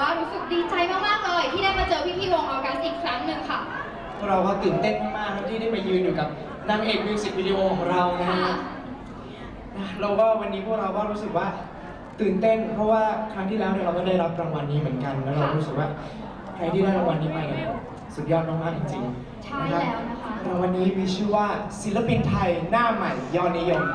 ว่ารู้สึกดีใจมากๆเลย ที่ได้มาเจอพี่ๆวงออกัสอีกครั้งหนึ่งค่ะ พวกเราก็ตื่นเต้นมากๆครับที่ได้มายืนอยู่กับนางเอกมิวสิกวิดีโอของเรานะค่ะฮะนะเราก็วันนี้พวกเราก็รู้สึกว่าตื่นเต้น เพราะว่าครั้งที่แล้วเนี่ยเราก็ได้รับรางวัลนี้เหมือนกัน แล้วเรารู้สึกว่าใครที่ได้รางวัลนี้ไปเนี่ยสุดยอดมากๆจริงๆใช่แล้วนะคะ รางวัลนี้มีชื่อว่าศิลปินไทยหน้าใหม่ยอดนิยมศิ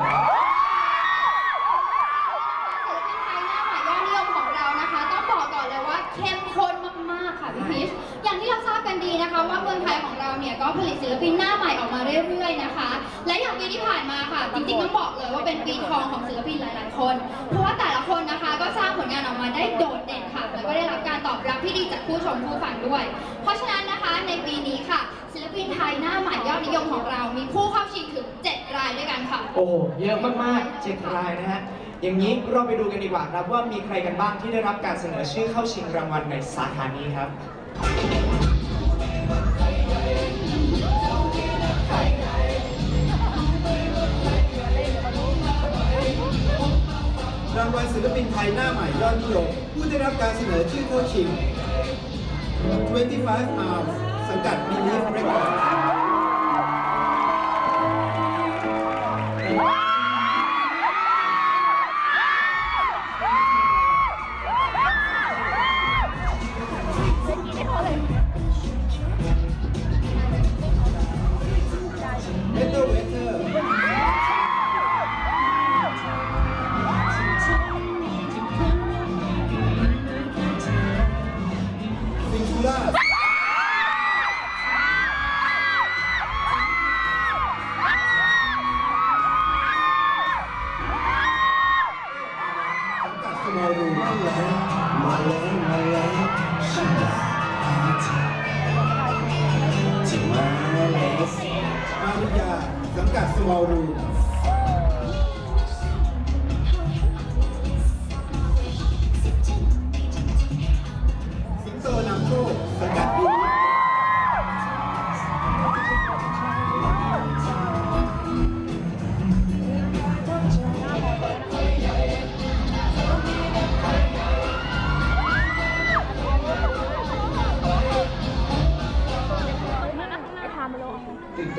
ลปินไทยหน้าใหม่ยอดนิยมของเรานะคะ ต้องบอกก่อนเลยว่าเข้มข้นมากๆค่ะ พีชอย่างที่เราทราบกันดีนะคะว่าเมืองไทยของเราเนี่ยก็ผลิตศิลปินหน้าใหม่ออกมาเรื่อยๆนะคะ และอย่างปีที่ผ่านมาค่ะ จริงๆต้องบอกเลยว่าเป็นปีทองของศิลปินหลายๆ คน เพราะว่าแต่ละคนนะคะก็สร้างผลงานออกมาได้โดดเด่นค่ะแล้วก็ได้รับการตอบรับที่ดีจากผู้ชมผู้ฟังด้วย เพราะฉะนั้นนะคะในปีนี้ค่ะ ศิลปินไทยหน้าใหม่ยอดนิยมของเรา มีผู้เข้าชิงถึง 7 รายด้วยกันค่ะ โอ้โหเยอะมากๆเจ็ดรายนะฮะอย่างนี้เราไปดูกันดีกว่าครับว่ามีใครกันบ้างที่ได้รับการเสนอชื่อเข้าชิงรางวัลในสาขานี้ครับ รางวัลศิลปินไทยหน้าใหม่ยอดนิยมผู้ได้รับการเสนอชื่อเข้าชิง 25 Arms สังกัดมินิเรคคอร์ด งกัดสมอลรูมมาแล้วมาแ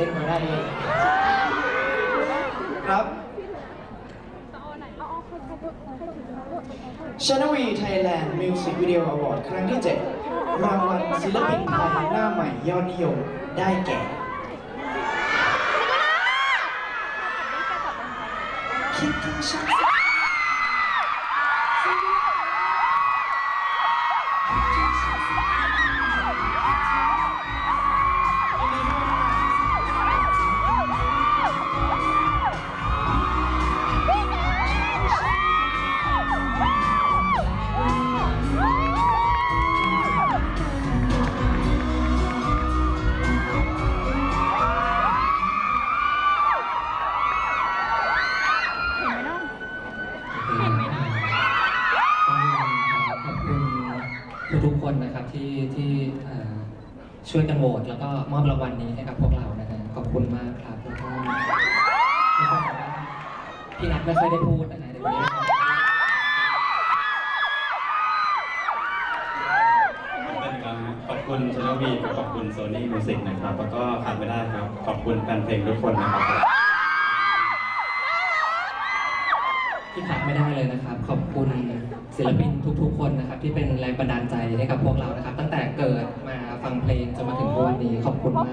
ตื่นเต้นมาได้เลยครับชนวีไทยแลนด์มิวสิกวิดีโออวอร์ดครั้งที่ 7 รางวัลศิลปินไทยหน้าใหม่ยอดนิยมได้แก่ คิดถึงฉัน ทุกๆคนนะครับที่ที่เอ่อช่วยกันโหวตแล้วก็มอบรางวัลนี้ให้กับพวกเรานะฮะขอบคุณมากครับแล้วก็แล้วก็พี่นัทไม่ค่อยได้พูดนะฮะเดี๋ยววันนี้เป็นการขอบคุณชนวีขอบคุณโซนี่มิวสิกนะครับแล้วก็ขาดไม่ได้ครับ ขอบคุณแฟนเพลงทุกคนนะครับที่ขาดไม่ได้เลยนะครับ ขอบคุณ ศิลปินทุกๆ คนนะครับที่เป็นแรงบันดาลใจให้กับพวกเรานะครับ ตั้งแต่เกิดมาฟังเพลงจนมาถึงทุกวันนี้ขอบคุณมาก